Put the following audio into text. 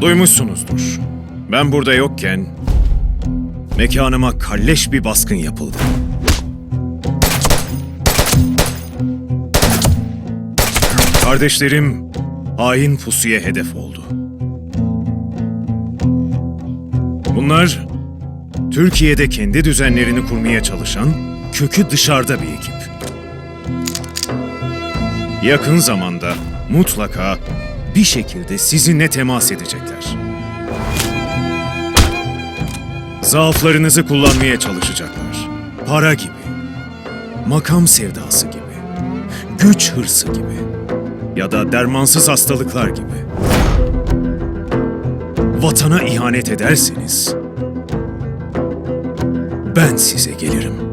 Duymuşsunuzdur. Ben burada yokken mekanıma kalleş bir baskın yapıldı. Kardeşlerim hain pusuya hedef oldu. Bunlar Türkiye'de kendi düzenlerini kurmaya çalışan kökü dışarıda bir ekip. Yakın zamanda mutlaka bir şekilde sizinle temas edecekler. Zaaflarınızı kullanmaya çalışacaklar. Para gibi, makam sevdası gibi, güç hırsı gibi ya da dermansız hastalıklar gibi. Vatana ihanet ederseniz ben size gelirim.